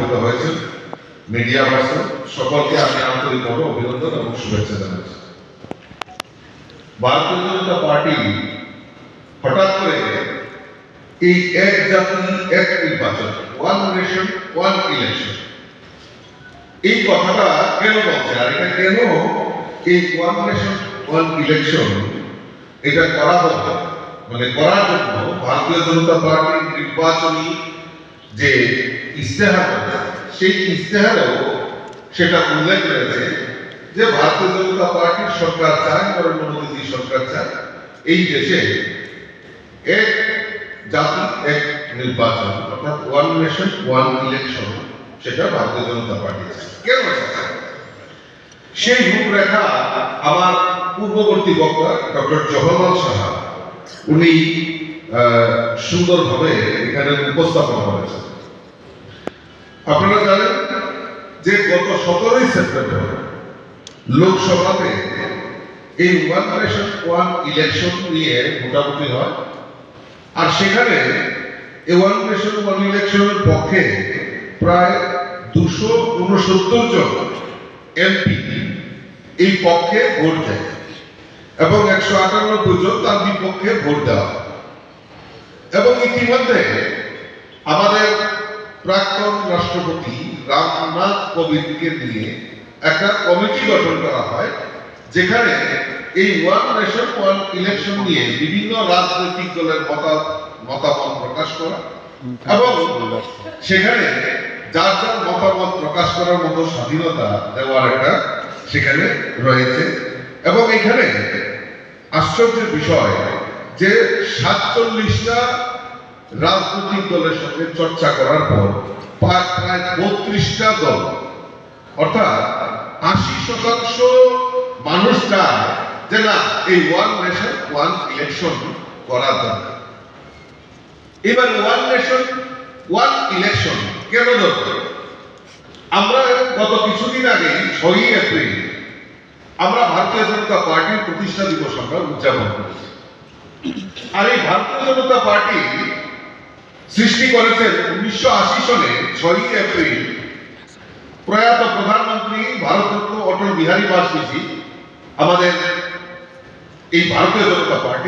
হয়েছেন media person সকলকে আমি আন্তরিকভাবে অভিনন্দন এবং শুভেচ্ছা জানাচ্ছি। ভারতীয় জনতা পার্টি হঠাৎ করে এই এক জাতি এক নির্বাচন ওয়ান নেশন ওয়ান ইলেকশন এই কথাটা কেন বলছে? আর এটা কেন এই ওয়ান নেশন ওয়ান ইলেকশন এটা করা হতো মানে করার জন্য ভারতীয় জনতা পার্টির নির্বাচনী যে ইস্তেহার সেই ইস্তেহারেও সেটা উল্লেখ রয়েছে যে ভারতীয় জনতা পার্টির সরকার চায় নরেন্দ্র মোদী সরকার চায়। এই দেশে এক জাতি, এক নির্বাচন, অর্থাৎ ওয়ান নেশন ওয়ান ইলেকশন সেটা ভারতীয় জনতা পার্টি চায়। কেন সেই রূপরেখা আমার পূর্ববর্তী বক্তা ডক্টর জওহরলাল সাহা, উনি সুন্দরভাবে এখানে উপস্থাপন করেছেন। আপনারা জানেন যে গত সতেরোই সেপ্টেম্বর লোকসভাতে এই ওয়ান নেশন, ওয়ান ইলেকশন নিয়ে ভোটাভুটি হয় আর সেখানে এই ওয়ান নেশন, ওয়ান ইলেকশনের পক্ষে প্রায় দুশো উনসত্তর জন এমপি এই পক্ষে ভোট দেয় এবং একশো আটানব্বই জন তার বিপক্ষে ভোট দেওয়া। এবং ইতিমধ্যে আমাদের প্রাক্তন রাষ্ট্রপতি রামনাথ কোবিন্দকে নিয়ে একটা কমিটি গঠন করা হয়, যেখানে এই ওয়ান নেশন, ওয়ান ইলেকশন নিয়ে বিভিন্ন রাজনৈতিক দলের মতা মতামত প্রকাশ করা এবং সেখানে যার যার মতামত প্রকাশ করার মতো স্বাধীনতা দেওয়ার একটা সেখানে রয়েছে। এবং এখানে আশ্চর্যের বিষয় যে সাতচল্লিশটা রাজনৈতিক দলের সঙ্গে চর্চা করার পর প্রায় বত্রিশটা দল, অর্থাৎ আশি শতাংশ মানুষ চায় যে না, এই ওয়ান নেশন ওয়ান ইলেকশন করা দরকার। এবার ওয়ান নেশন ওয়ান ইলেকশন কেন দরকার? আমরা গত কিছুদিন আগে, ছয়ই এপ্রিল, আমরা ভারতীয় জনতা পার্টির প্রতিষ্ঠা দিবস আমরা উদযাপন করেছি। আর এই ভারতীয় জনতা পার্টি সৃষ্টি করেছেন উনিশশো আশি সালে ছয়ই এপ্রিল। প্রয়াত প্রধানমন্ত্রী ভারতরত্ন অটল বিহারী বাজপেয়ী, আমাদের এই ভারতীয় জনতা পার্টি